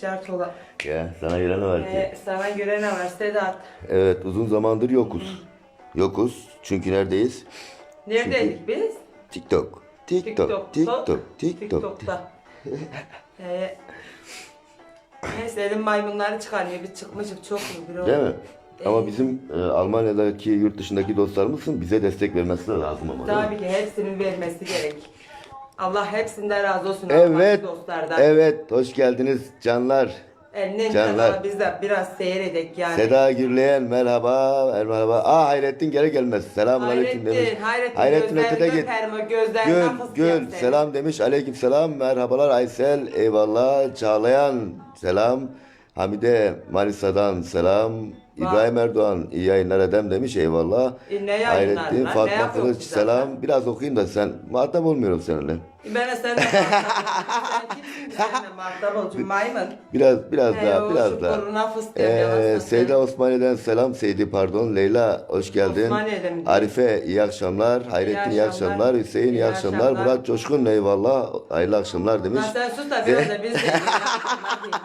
Cartola. Ya sana göre ne var ki? Ee, sana göre ne var Sedat? Evet uzun zamandır yokuz. Yokuz çünkü neredeyiz? Neredeydik biz? TikTok. TikTok. TikTok. TikTok. TikTok'ta. ee, neyse elim maymunları çıkarmıyor. Biz çıkmışık çok iyi bir Değil mi? Ama Ee, bizim e, Almanya'daki yurt dışındaki dostlarımızın bize destek vermesi de lazım ama. değil mi? Tabii ki hepsinin vermesi gerek. Allah hepsinden razı olsun. Evet. Dostlardan. Evet, hoş geldiniz canlar. Elinden Canlar. canlar. Biz de biraz seyredek yani. Seda Gürleyen merhaba, merhaba. Aa Hayrettin geri gelmez. Selamun aleyküm demiş. Hayrettin, Hayrettin, Hayrettin gözlerini ötede git. Gül, Gül, selam demiş. Aleyküm selam. Merhabalar Aysel, eyvallah. Çağlayan, selam. Hamide Manisa'dan selam. İbrahim Erdoğan, iyi yayınlar edem demiş. Eyvallah. E, ne yayınlar Hayrettin, lan? Ne Fatma yapıyorsun Kılıç, selam. Biraz okuyayım da sen muhatap olmuyorum seninle. Ben de seninle muhatap Sen kimsin ki seninle muhatap olacağım maymun? Biraz, biraz He, daha, o biraz şu daha. korona fıstığı, Ee, Seyda Osmaniye'den selam. Seydi pardon. Leyla hoş geldin. Osmaniye'den mi? Arife iyi akşamlar. Hayrettin iyi, akşamlar. akşamlar. Hüseyin iyi, İyi akşamlar. akşamlar. Murat Coşkun eyvallah. Hayırlı akşamlar demiş. Lan sen sus da biraz da biz de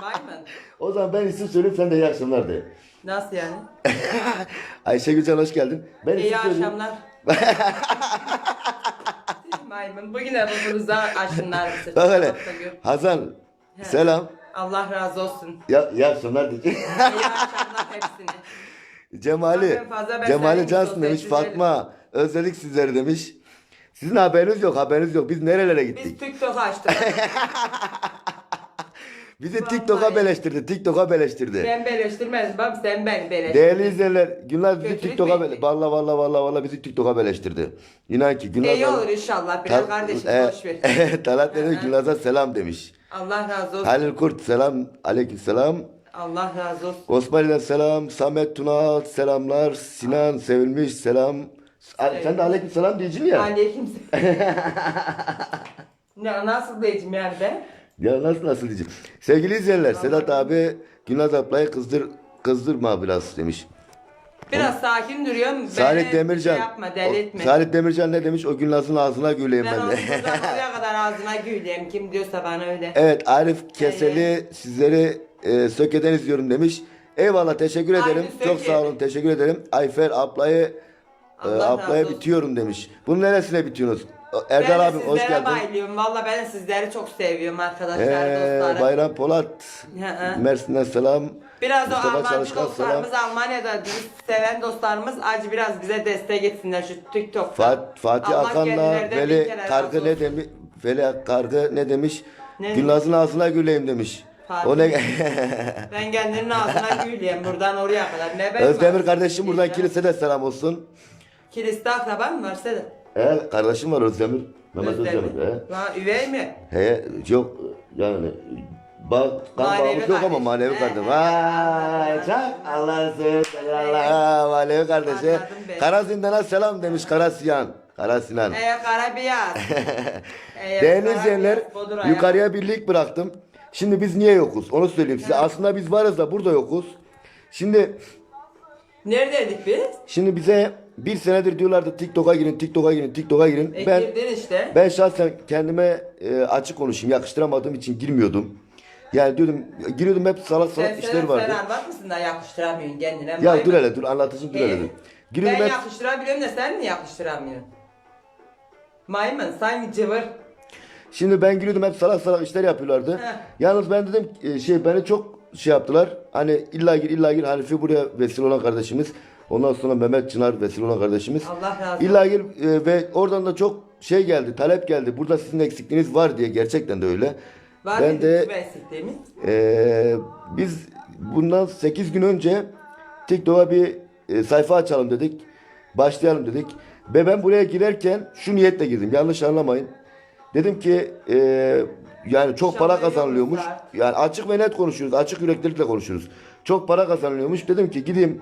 maymun. O zaman ben isim söyleyeyim sen de iyi akşamlar de. Nasıl yani? Ayşe Gülcan hoş geldin. Ben İyi akşamlar. maymun bugün burnumuza aşınlar? Bak hele. Hazan selam. Allah razı olsun. Ya, iyi akşamlar diyecek. İyi akşamlar hepsine. Cemali. Cemali Cansın demiş. Fatma özledik sizleri demiş. Sizin haberiniz yok haberiniz yok. Biz nerelere Biz gittik? TikTok açtık. Bizi Vallahi. TikTok'a beleştirdi. TikTok'a beleştirdi. ben beleştirmedim bab sen ben beleştirdin. Değerli izleyenler, Günler bizi Kötülük TikTok'a bele- ettik? valla valla valla valla bizi TikTok'a beleştirdi. İnan ki Günler İyi olur inşallah. Biraz kardeşim boş ver. E, Talat Hı dedi hı. Gülnaz'a selam demiş. Allah razı olsun. Halil Kurt selam, aleyküm selam. Allah razı olsun. Osmanlı'dan selam, Samet Tuna selamlar, Sinan Sevilmiş selam. A- Sen de aleyküm selam diyeceksin ya. Aleyküm ne, nasıl diyeceğim yani ben? Ya nasıl nasıl diyeceğim. Sevgili izleyenler, Sedat abi Gülnaz ablayı kızdır kızdırma biraz demiş. Biraz sakin duruyorum. Salih Beni Demircan. Şey yapma, deli etme. O- Salih Demircan ne demiş? O Gülnaz'ın ağzına güleyim ben ben onu de. buradan oraya kadar ağzına güleyim. Kim diyorsa bana öyle. Evet Arif Keseli sizleri e, Söke'den izliyorum demiş. Eyvallah teşekkür Arif ederim. Söke. Çok sağ olun teşekkür ederim. Ayfer ablayı e, Allah razı ablaya olsun. bitiyorum demiş. Bunun neresine bitiyorsunuz? Erdal ben abim de hoş geldin. bayılıyorum. Valla ben sizleri çok seviyorum arkadaşlar, Ee, dostlarım. Bayram Polat. Mersin'den selam. Biraz o Mustafa Almancı Çalışkan dostlarımız, Almanya'da bizi seven dostlarımız acı biraz bize destek etsinler şu TikTok'ta. Fat, Fatih Allah Akan'la Veli Kargı ne demiş? Veli Kargı ne demiş? Ne Gülnaz'ın ağzına güleyim demiş. Fatih. O ne? Ben kendinin ağzına güleyim buradan oraya kadar. Ne ben Özdemir kardeşim buradan kilisede selam olsun. Kiliste akraban mı var Sedat? He, kardeşim var Özdemir. Mehmet Özdemir. Özdemir. He. Ha, üvey mi? He, yok yani ba kan Manevi bağımız yok ama kardeş. manevi He, kardeşim. he. Vay çak Allah'ın sözü Allah manevi kardeşi. Anladım ben. Kara Zindan'a selam demiş Kara Sinan. Kara Sinan. Ey karabiyaz. Ey Değerli karabiyaz, izleyenler budur ayak. yukarıya bir link bıraktım. Şimdi biz niye yokuz onu söyleyeyim size. Aslında biz varız da burada yokuz. Şimdi Neredeydik biz? şimdi bize bir senedir diyorlardı TikTok'a girin, TikTok'a girin, TikTok'a girin. E, Ben girdin işte. Ben şahsen kendime e, açık konuşayım. Yakıştıramadığım için girmiyordum. Yani diyordum giriyordum hep salak salak sen, işler vardı. sen anlat mısın da yakıştıramıyorsun kendine? Ya dur hele dur anlatıcım dur hele dur. Ben hep yakıştırabiliyorum da sen mi yakıştıramıyorsun? Maymun sanki cıvır. şimdi ben giriyordum hep salak salak işler yapıyorlardı. Heh. Yalnız ben dedim e, şey beni çok şey yaptılar. Hani illa gir illa gir Hanifi buraya vesile olan kardeşimiz. Ondan sonra Mehmet Çınar vesile olan kardeşimiz. Allah razı olsun. İlla e, ve oradan da çok şey geldi, talep geldi. Burada sizin eksikliğiniz var diye gerçekten de öyle. Var ben de eksikliğimiz? Ee, biz bundan 8 gün önce TikTok'a bir e, sayfa açalım dedik. Başlayalım dedik. Ve ben buraya girerken şu niyetle girdim. Yanlış anlamayın. Dedim ki e, yani çok para kazanılıyormuş. Yani açık ve net konuşuyoruz. Açık yüreklilikle konuşuyoruz. Çok para kazanılıyormuş. Dedim ki gideyim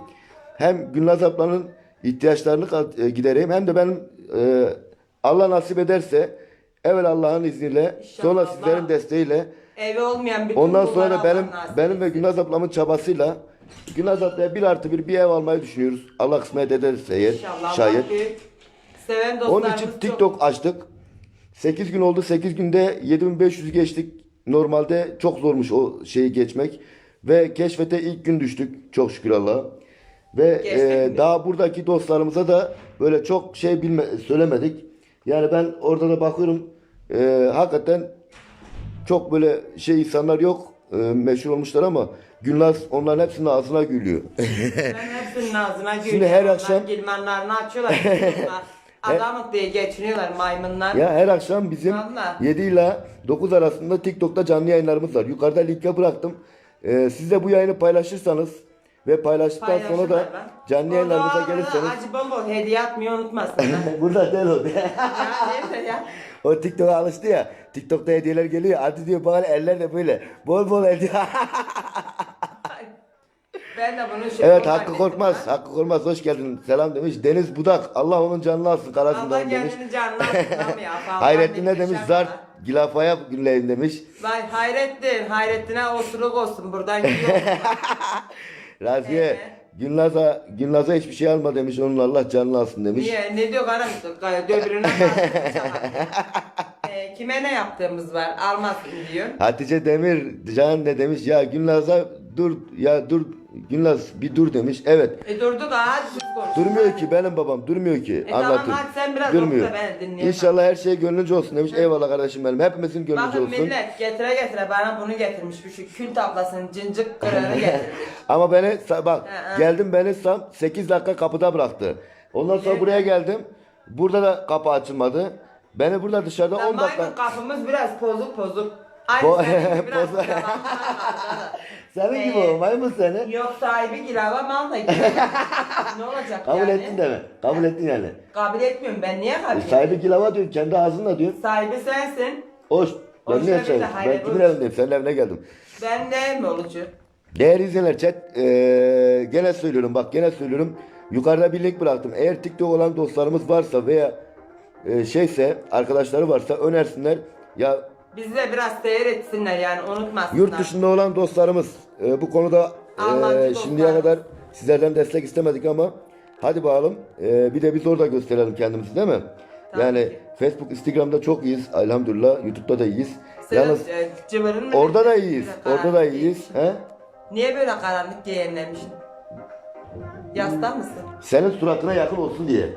hem Gülnaz ablanın ihtiyaçlarını e, gidereyim hem de benim e, Allah nasip ederse evvel Allah'ın izniyle İnşallah sonra Allah- sizlerin desteğiyle Evi olmayan bütün Ondan sonra da benim benim ve. Gülnaz ablamın çabasıyla Gülnaz ablaya bir artı bir bir ev almayı düşünüyoruz. Allah kısmet ederse eğer İnşallah şayet. Büyük. Seven Onun için çok- TikTok açtık. 8 gün oldu. 8 günde 7500 geçtik. normalde çok zormuş o şeyi geçmek. Ve keşfete ilk gün düştük çok şükür Allah'a. Ve e, daha buradaki dostlarımıza da böyle çok şey bilme, söylemedik. Yani ben orada da bakıyorum e, hakikaten çok böyle şey insanlar yok. E, meşhur olmuşlar ama Gülnaz onların hepsinin ağzına gülüyor. Ben hepsinin ağzına gülüyorum. Şimdi her Onlar akşam- Gilmanlarını açıyorlar. bunlar. Adamık diye geçiniyorlar maymunlar. Ya her akşam bizim Vallahi. 7 ile 9 arasında TikTok'ta canlı yayınlarımız var. Yukarıda linke bıraktım. Ee, siz de bu yayını paylaşırsanız ve paylaştıktan sonra da canlı yayınlarımıza gelirseniz Acı bol bol hediye atmayı unutmasınlar. burada del oldu. o TikTok'a alıştı ya. TikTok'ta hediyeler geliyor. Hadi diyor bana eller de böyle. Bol bol hediye. Ben de bunu şey evet Hakkı Korkmaz. lan. Hakkı Korkmaz hoş geldin. Selam demiş. Deniz Budak. Allah onun canını alsın. Allah Karasından demiş. kendini canına alsın ya. Hayrettin ne demiş? Zart. Gilafaya günleyin demiş. Vay Hayrettin. Hayrettin'e osuruk olsun. Buradan gidiyor. Raziye Ee? Gülnaz'a Gülnaz'a hiçbir şey alma demiş. Onun Allah canını alsın demiş. Niye? Ne diyor karam? Döbürüne e, Kime ne yaptığımız var? Almazsın diyor. Hatice Demir Can ne demiş? Ya Gülnaz'a dur ya dur Gülnaz bir dur demiş. Evet. E durduk ha hadi. Durmuyor ki benim babam durmuyor ki. E tamam, Anlatıyor. hadi sen biraz Durmuyor. oku da ben dinleyeyim. İnşallah her şey gönlünce olsun demiş. Eyvallah kardeşim benim. Hepimizin gönlünce Bakın olsun. millet getire getire bana bunu getirmiş. Bu şu kül tablasının cincik kırığını getirmiş. Ama beni sa- bak Hı hı. geldim beni sam 8 dakika kapıda bıraktı. Ondan sonra buraya geldim. Burada da kapı açılmadı. Beni burada dışarıda Lan 10 dakika maymun kapımız biraz pozuk pozuk. Aynı senin gibi biraz Pozuk. Senin gibi Ee, o maymun seni. Yok sahibi girava mal da ne olacak Kabul yani? ettin de mi? Kabul ettin yani. Kabul etmiyorum ben niye kabul E, sahibi kilava diyor, kendi ağzınla diyor. Sahibi sensin. Hoş. Ben Hoş niye de söyleyeyim? Ben kimin hoş. evindeyim? Senin evine geldim. Ben de mi olacak? Değerli izleyenler chat eee, gene söylüyorum bak gene söylüyorum. Yukarıda bir link bıraktım. Eğer TikTok olan dostlarımız varsa veya e, şeyse arkadaşları varsa önersinler. Ya Bizi de biraz seyretsinler yani unutmasınlar. yurt dışında olan dostlarımız e, bu konuda e, Almancı şimdiye dostlar. kadar sizlerden destek istemedik ama hadi bakalım e, bir de biz orada gösterelim kendimizi değil mi? Tabii yani ki. Facebook, Instagram'da çok iyiyiz elhamdülillah. YouTube'da da iyiyiz. Sen Yalnız e, cıvırın mı? orada da iyiyiz. Orada da iyiyiz. He? Niye böyle karanlık giyinlemişsin? Yasta mısın? Senin suratına yakın olsun diye.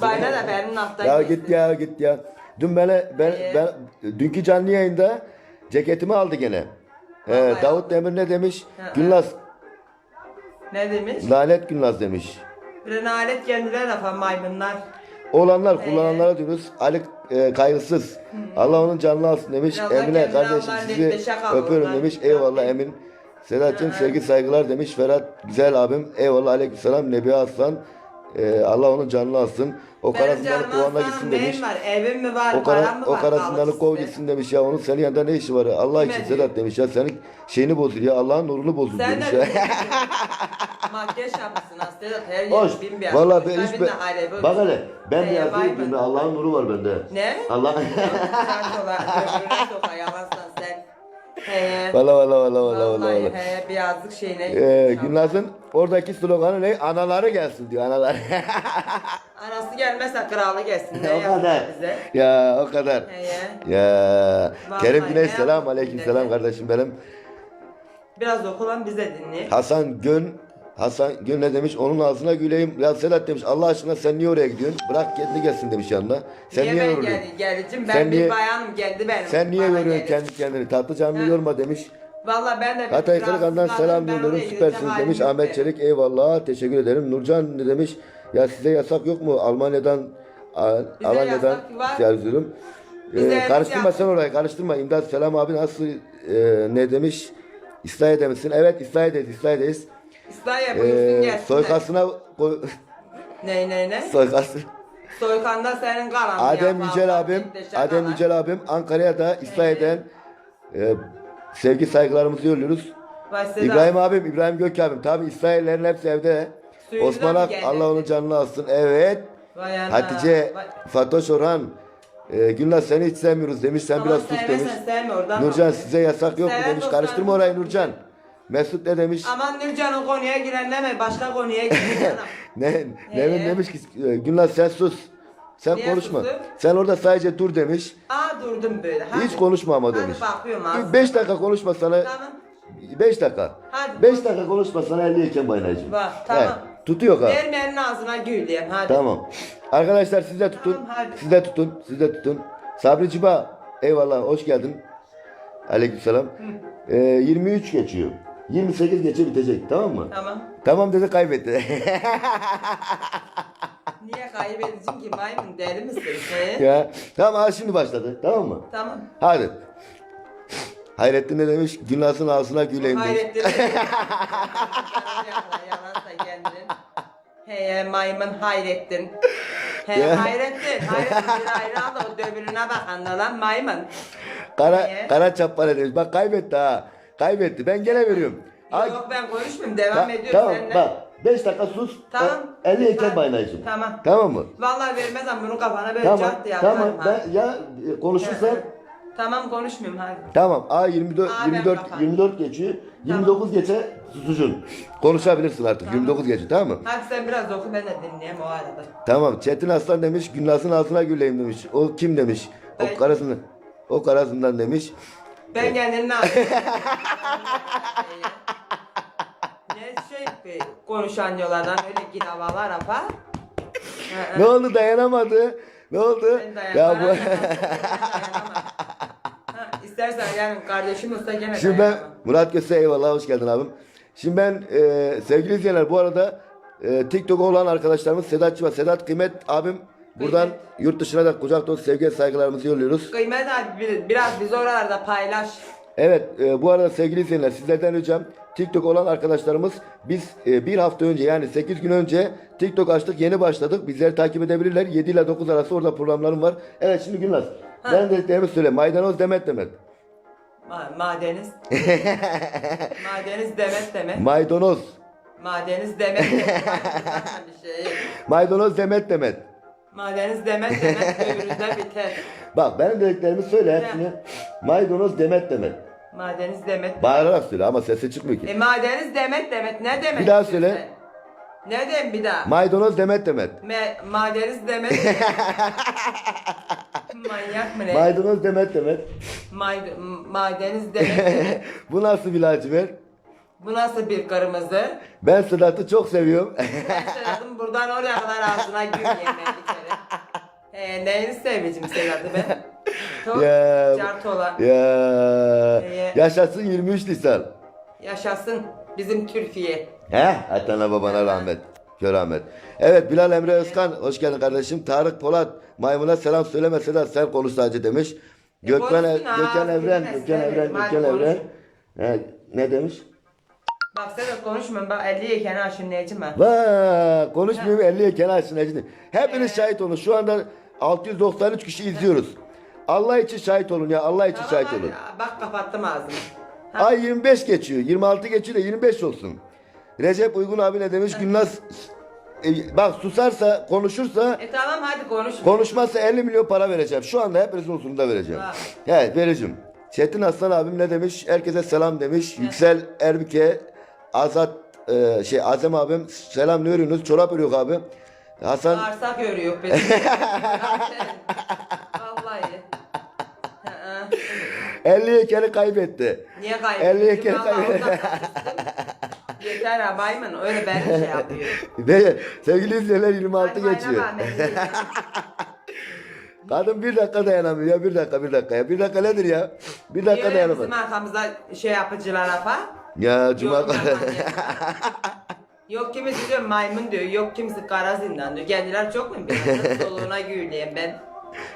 Bayna da benim naftan Ya git ya git ya. Dün bana ben Ee? ben dünkü canlı yayında ceketimi aldı gene. Ee, Vallahi Davut Demir ne demiş? Hı hı. Günlaz Ne demiş? lanet Günlaz demiş. Bir nalet kendilerine lafı maymunlar. Olanlar kullananlara diyoruz. Ali e, kaygısız. Allah onun canını alsın demiş. Da Emine kendine kardeşim Allah'ın sizi şaka öpüyorum olurlar. demiş. Eyvallah. Emin. Sedat'cığım sevgi saygılar demiş. Ferhat güzel abim. Eyvallah aleykümselam. Nebi Aslan. E, Allah onun canını alsın. O Benim karasından canım kovanına aslanım gitsin demiş. var? Evim mi var? O, param kara, mı o var? karasından Sağlık kov size. gitsin demiş ya. Onun senin yanında ne işi var? Allah için diyor? Sedat demiş ya. Senin şeyini bozdur ya. Allah'ın nurunu Sen demiş de ya. makyaj yapmışsın aslında her Hoş. yer bin bir Vallahi ben hiç be... Bak hele. Ben de yazayım mı? Allah'ın nuru var bende. Ne? Allah. Sen sola, öbürüne soka yalansan sen. He. Valla valla valla valla valla. Vallahi valla. he birazcık şeyine. Ee, Gülnaz'ın oradaki sloganı ne? Anaları gelsin diyor analar. Anası gelmezse kralı gelsin. Ne o kadar. bize? Ya o kadar. He. Ya. Vallahi Kerim ne Güneş selam aleyküm selam kardeşim benim. Biraz okulan bize dinle. Hasan Gön Hasan Gön ne demiş? Onun ağzına güleyim. Ya Sedat demiş. Allah aşkına sen niye oraya gidiyorsun? Bırak kendi gelsin demiş yanına. Sen niye, niye ben yoruyorsun? gel, geleceğim? Ben Sen bir niye- bayanım geldi benim. Sen niye yoruyorsun kendi kendini? Tatlı canını yorma demiş. Vallahi ben de Hatay Kırıkan'dan selam yolluyorum. Süpersiniz demiş Ahmet. Çelik. Eyvallah. Teşekkür ederim. Nurcan ne demiş? Ya size yasak yok mu? Almanya'dan Bize var. yazıyorum. Ee, karıştırma sen orayı karıştırma. İmdat selam abi nasıl e, ne demiş? İslahiye'de misin? Evet İslahiye'deyiz. İslahiye'deyiz. İslahiye buyursun Ee, gelsin. soykasına Ne ne ne? soykası. Soykanda senin karan. Adem Yücel abim, Adem. Yücel abim Ankara'ya da İslahiye'den e, sevgi saygılarımızı yolluyoruz. Sedat. İbrahim abim, İbrahim Gök abim. Tabi İsraillerin hepsi evde. Suyunu Osman mı Ak, geldi? Allah onun canını alsın. Evet. Vay ana, Hatice, vay. Fatoş Orhan. E, Gülnaz seni hiç sevmiyoruz demiş. Sen Aman biraz sus sevmesen demiş. sevme oradan Nurcan al. size yasak yok mu demiş. Karıştırma orayı Nurcan. Mesut ne demiş? Aman Nurcan'ın konuya giren deme başka konuya canım. Ne, Nevin Ee? demiş ki e, Gülnaz sen sus. Sen Niye konuşma. sustum? Sen orada sadece dur demiş. Aa durdum böyle. Hadi. Hiç konuşma ama Hadi demiş. bakıyorum ağzına. 5 dakika konuşma sana. Tamam. 5 dakika. Hadi. 5 dakika konuşma sana 50 iken baynayacağım. Bak, tamam. tutuyor ha. Vermeyenin ağzına gül diyeyim hadi. Tamam. Arkadaşlar siz de tutun. Tamam, hadi. Siz de tutun. Siz de tutun. Sabri Ciba. Eyvallah. Hoş geldin. Aleykümselam. Ee, 23 geçiyor. 28 geçe bitecek. Tamam mı? Tamam. Tamam dedi kaybetti. Niye kaybedeceğim ki maymun deli misin? He? ya. Tamam ha, şimdi başladı. Tamam mı? Tamam. Hadi. Hayrettin ne demiş? Günahsın ağzına güleyim demiş. Hayrettin. Yalansa kendin. He maymun Hayrettin. He Ya. Hayrettin. Hayrettin bir ayrı al da o döbürüne bakan da lan maymun. Kara, Niye? kara çapara demiş. Bak kaybetti ha. Kaybetti. Ben gene veriyorum. Ay- Yok ben konuşmuyorum devam Ta- ediyorum tamam seninle. bak 5 dakika sus. Tamam. E, 50 iken Tamam. Tamam. Tamam mı? Vallahi vermezsem bunu kafana böyle Tamam. cart diye Tamam. ha. Ben ya e, konuşursan Tamam konuşmuyorum hadi. tamam. A 24 Aa, ben 24 kapat. 24 geçiyor. 29 geçe susucun. Konuşabilirsin artık. 29 geçiyor tamam mı? Hadi sen biraz oku ben de dinleyeyim o arada. Tamam. Çetin Aslan demiş. Günnas'ın altına güleyim demiş. O kim demiş? Ben- O karasını. O karasından demiş. Ben kendini ne yapayım? şey be, konuşan yollardan öyle gidavalar apa. Ne oldu dayanamadı? Ne oldu? Ya bu İstersen yani kardeşim olsa gene Şimdi ben dayanamam. Murat Köse eyvallah hoş geldin abim. Şimdi ben e, sevgili izleyenler bu arada e, TikTok'a olan arkadaşlarımız Sedat Çıva, Sedat Kıymet abim buradan Kıymet. yurt dışına da kucak dolusu sevgi ve saygılarımızı yolluyoruz. Kıymet abi bir- biraz bizi oralarda paylaş. Evet e, bu arada sevgili izleyenler sizlerden ricam TikTok olan arkadaşlarımız biz e, bir hafta önce yani 8 gün önce TikTok açtık yeni başladık. Bizleri takip edebilirler. 7 ile 9 arası orada programlarım var. Evet şimdi Gülnaz. Ben dediklerimi söyle. Maydanoz Demet Demet. Ma- madeniz. madeniz demet demet. Maydanoz. Madeniz demet demet. bir şey. Maydanoz Demet Demet. Madeniz demet demet öbüründe biter. Bak benim dediklerimi söyle hepsini. Maydanoz Demet Demet. Madeniz demet. Bağırarak söyle ama sesi çıkmıyor E ki. madeniz demet demet ne demek? Bir daha istiyorsun söyle. sen? Ne diyeyim bir daha? Maydanoz Demet Demet. Me madeniz demet. Manyak mı ne? Maydanoz Demet Demet. Mayd- madeniz demet. Bu nasıl bir lacivert? Bu nasıl bir kırmızı? Ben Sedat'ı çok seviyorum. Ben Sedat'ın buradan oraya kadar ağzına gül yemeye bir kere. Ee, neyini seveceğim Sedat'ı ben? Çok ya, cart olan. ya, Ee, yaşasın 23 Nisan. Yaşasın bizim Türkiye. He? Atana babana rahmet. Kör rahmet. Evet Bilal Emre Özkan hoş geldin kardeşim. Tarık Polat maymuna selam söyleme Sedat sen konuş sadece demiş. Gökmen, konuşsun ha, Gökhan Evren, bilmez, Gökhan evet, Evren, hadi Gökhan. Evren. He, ne demiş? Bak Sedat konuşma bak 50 yeken aşınlayacağım ha. Vaa konuşmayayım 50'ye kenar. Hepiniz şahit olun. Şu anda 693 kişi izliyoruz. Allah için şahit olun ya. Allah için şahit olun. bak kapattım ağzımı. Ha, Ay 25 geçiyor. 26 geçiyor da 25 olsun. Recep Uygun abi ne demiş? Gülnaz e, bak susarsa, konuşursa, E tamam hadi konuş. konuşmazsa 50 milyon para vereceğim. Şu anda hepinizin huzurunda vereceğim. Ha. Evet vereceğim. Çetin Aslan abim ne demiş? Herkese selam demiş. Yüksel Erbike, Azat e, şey Azem abim selam ne örüyorsunuz? Çorap örüyor abi. Hasan Bağırsak örüyor biz. Vallahi. Hı hı. 50 heykeli kaybetti. Niye 50 kaybediyorsun? heykeli Vallahi kaybetti. Yeter ha Bayman öyle ben şey yapıyor. Ve sevgili izleyenler 26 Hadi bayram geçiyor. Kadın bir dakika dayanamıyor ya bir dakika bir dakika ya bir dakika nedir ya bir dakika dayanamaz. bizim arkamızda şey yapıcılar apa? Ya cuma. Yok kimisi diyor maymun diyor, yok kimisi kara zindan diyor. Kendiler çok mu biraz soluğuna güleyim ben.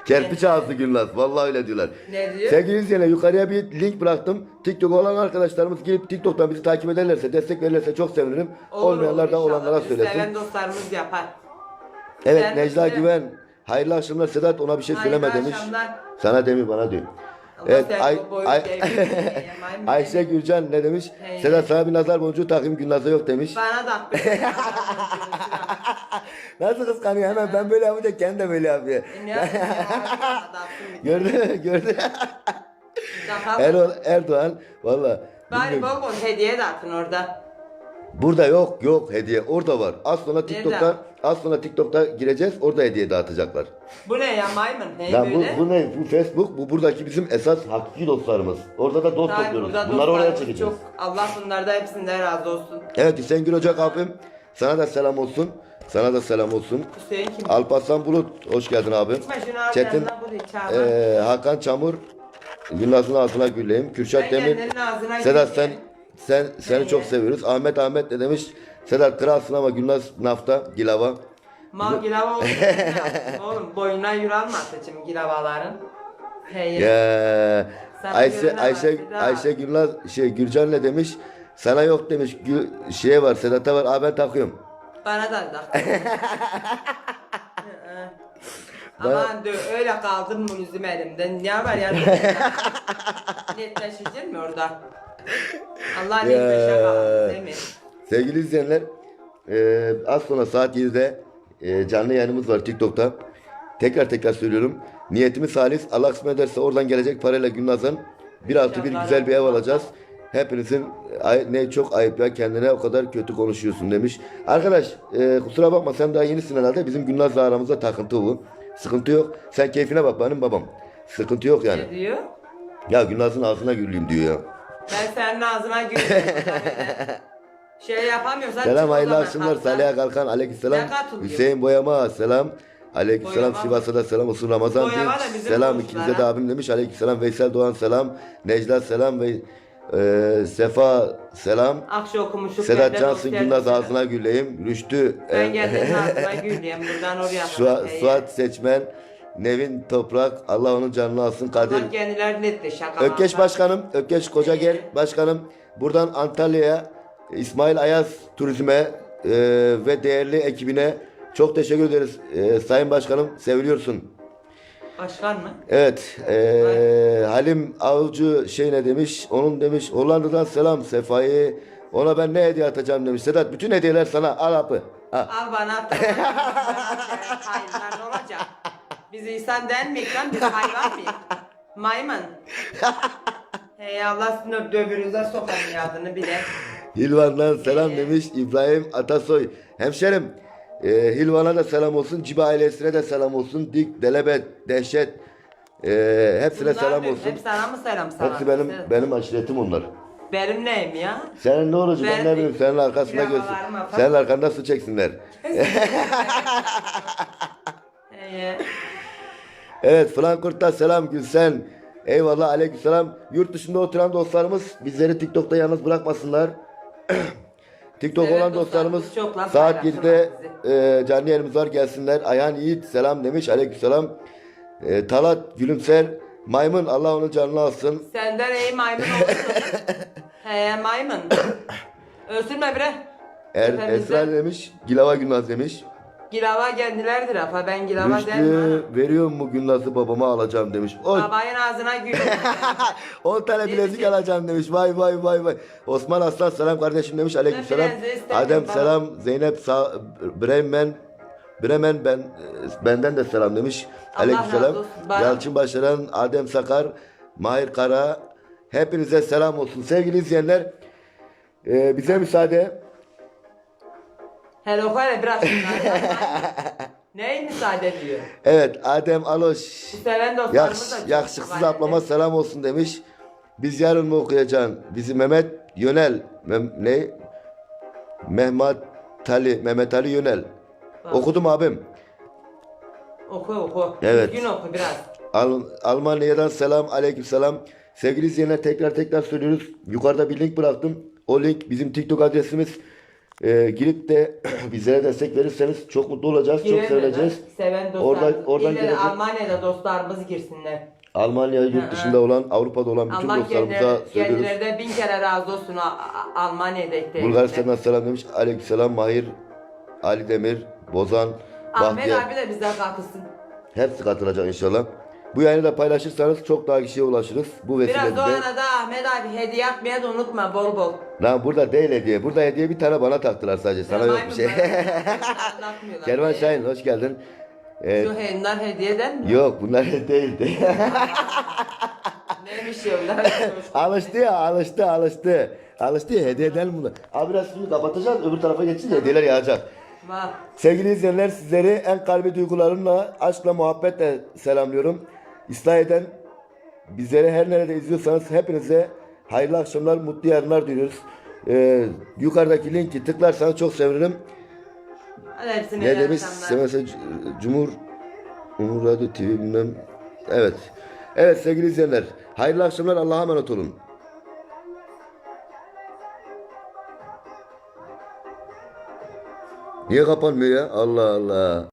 kerpiç ağzı Gülnaz vallahi öyle diyorlar. Ne diyor? Sevgili izleyenler yukarıya bir link bıraktım. TikTok olan arkadaşlarımız girip TikTok'tan bizi takip ederlerse destek verirlerse çok sevinirim. Olur, Olmayanlar da olanlara söylesin. Seven dostlarımız yapar. Evet Necla Güven hayırlı akşamlar Sedat ona bir şey söyleme demiş. Sana demiyor bana diyor. Evet Ay, Ay, devrini yemeyin. Ayşe Gürcan ne demiş? Hey. Sedat sana bir nazar boncuğu takayım Gülnaz'a yok demiş. Bana da. Nasıl kıskanıyor hemen ben böyle yapınca kendi de böyle yapıyor. E, mü? Bakalım. Erdoğan, Erdoğan valla. Bari bol hediye de atın orada. Burada yok yok hediye orada var. Az sonra TikTok'tan Az sonra TikTok'ta gireceğiz. Orada hediye dağıtacaklar. Bu ne ya maymun? Ne Ya bu, böyle? bu ne? Bu Facebook. Bu buradaki bizim esas hakiki dostlarımız. Orada da dost Tabii topluyoruz. burada Bunları oraya çekeceğiz. Çok Allah bunlarda hepsinden razı olsun. Evet Hüseyin Gürocak abim. Sana da selam olsun. Sana da selam olsun. Hüseyin kim? Alparslan Bulut. Hoş geldin abim. Şunu al Çetin. yanına. Ee, Hakan Çamur. Gülnaz'ın ağzına güleyim. Kürşat Ben Demir. kendinin ağzına Sedat sen. sen seni Ee? çok seviyoruz. Ahmet Ahmet de demiş. Sedat kralsın ama Gülnaz nafta gilava. Mal gilava olsun. ne Oğlum boynuna yürü alma saçım gilavaların. Hey. Ya Sana Ayşe Ayşe bir daha. Ayşe Gülnaz şey Gürcan ne demiş? Sana yok demiş. Gül, şeye var Sedat'a var. Aa ben takıyorum. Bana da da. Aman dur öyle kaldım mı üzüm elimden. Ne var ya? Netleşecek mi orada? Allah netleşe kaldı değil mi? Sevgili izleyenler, e, az sonra saat 7'de e, canlı yayınımız var TikTok'ta. Tekrar tekrar söylüyorum. Niyetimiz halis. Allah kısmet ederse oradan gelecek parayla Gülnaz'ın bir artı bir güzel bir ev alacağız. Hepinizin ay- ne çok ayıp ya kendine o kadar kötü konuşuyorsun demiş. Arkadaş e, kusura bakma sen daha yenisin herhalde. Bizim Gülnaz'la aramızda takıntı bu. Sıkıntı yok. Sen keyfine bak benim babam. Sıkıntı yok yani. Ne diyor? Ya Gülnaz'ın ağzına güleyim diyor ya. Ben senin ağzına gülüyorum. şey yapamıyorsan Selam hayırlı akşamlar. Salih'e kalkan aleykümselam. Hüseyin Boyama selam. Aleykümselam Boyama. Sivas'a da selam olsun Ramazan Boyama bizim Selam komşular ikinize de ha. abim demiş. Aleykümselam Veysel Doğan selam. Necla selam ve e, Sefa selam. Akşu okumuşuk. Sedat benden Cansın Gülnaz geldi. ağzına güleyim. Rüştü. Ben e, geldim ağzına gülüyorum. Buradan oraya. Hey. Suat Seçmen. Nevin Toprak. Allah onun canını alsın. Kadir. Allah kendileri netti şaka. Ökkeş Başkanım, Ökkeş Kocagel Başkanım buradan Antalya'ya İsmail Ayaz Turizm'e e, ve değerli ekibine çok teşekkür ederiz. E, Sayın Başkanım seviliyorsun. Başkan mı? Evet, e, Halim Avcı şey ne demiş? Onun demiş Hollanda'dan selam Sefa'yı. Ona ben ne hediye atacağım demiş. Sedat bütün hediyeler sana al apı. Al. Al bana at. Hayırlar ne olacak? Biz insan değil miyiz lan? Biz hayvan mıyız? Maymun. Hey Allah sizin dövürüze sokarım yadını bile. Hilvan'dan selam demiş İbrahim Atasoy. Hemşerim e, Hilvan'a da selam olsun. Ciba ailesine de selam olsun. Dik, Delebet, Dehşet e, hepsine Bunlar selam diyor, olsun. Hep sana mı selam sana? Hepsi benim benim aşiretim onlar. Benim neyim ya? Senin ne olacak ben ne Ben- bileyim senin. Silahlarıma bak. Senin arkanda su çeksinler. Hey, Evet Frankfurt'ta selam Gülsen. Eyvallah aleykümselam. Yurt dışında oturan dostlarımız bizleri TikTok'ta yalnız bırakmasınlar. TikTok Evet, olan dostlarımız saat paylaşırlar 7'de e, canlı yayınımız var gelsinler. Ayhan Yiğit selam demiş aleykümselam. E, Talat Gülümser Maymun Allah onun canını alsın. Senden iyi maymun olursun. He maymun. Öldürme bre. Er, Esra demiş Gilava Gülnaz demiş. Gilava kendilerdir afa ben gilava değilim. Rüştü veriyor mu Gülnaz'ı babama alacağım demiş. Oy. Babayın ağzına gül. 10 tane bilezik alacağım demiş. Vay vay vay vay. Osman Aslan selam kardeşim demiş. Bileziği istemiyorum Adem baba. selam. Zeynep sağ Bremen Bremen ben benden de selam demiş. Allah Aleykümselam. razı olsun. Bana- Yalçın Başaran, Adem Sakar, Mahir Kara hepinize selam olsun. Sevgili izleyenler e, bize müsaade. Hele oku biraz şunlar. Neyin müsaade ediyor? Evet Adem Aloş seven dostlarımız da Yakış, çok yakışıksız ablama selam olsun demiş. Biz yarın mı okuyacaksın? Bizi Mehmet Yönel. Mem- ne? Mehmet Ali, Mehmet Ali Yönel. Bak. Okudum abim. Oku oku. Evet. Düzgün oku biraz. Al- Almanya'dan selam, aleyküm selam. Sevgili izleyenler tekrar tekrar söylüyoruz. Yukarıda bir link bıraktım. O link bizim TikTok adresimiz. Ee, girip de bizlere destek verirseniz çok mutlu olacağız. Çok Girelim sevineceğiz. Seven dostlar. Oradan- oradan İlle de girecek. Almanya'da dostlarımız girsinler. Almanya, yurt dışında olan, Avrupa'da olan bütün Allah dostlarımıza kendileri, söylüyoruz. kendileri de bin kere razı olsun A- A- Almanya'da ekleyin. Bulgaristan'dan selam demiş. Aleykümselam Mahir, Ali Demir, Bozan, Ahmet Bahtiyar. abi de bize katılsın. Hepsi katılacak inşallah. Bu yayını da paylaşırsanız çok daha kişiye ulaşırız. Bu Biraz vesileyle. o arada Ahmet abi hediye atmaya da unutma bol bol. Lan burada değil hediye. Burada hediye bir tane bana taktılar sadece. Sana yok bir şey. Kervan Şahin hoş geldin. Ee, Şu heyinler hediyeden mi? yok bunlar değildi. Neymiş ya onlar? alıştı ya alıştı alıştı. Alıştı ya hediye edelim bunu. Abi biraz suyu kapatacağız öbür tarafa geçince hediyeler yağacak. Sevgili izleyenler sizleri en kalbi duygularımla, aşkla, muhabbetle selamlıyorum. İslahiye'den bizleri her nerede izliyorsanız hepinize hayırlı akşamlar, mutlu yarınlar diliyoruz. Ee, yukarıdaki linki tıklarsanız çok sevinirim. Hadi hepsine Ne iyi demiş? akşamlar. Mesela Cumhur Umur Radyo TV bilmem. Evet. Evet sevgili izleyenler. Hayırlı akşamlar. Allah'a emanet olun. Niye kapanmıyor ya? Allah Allah.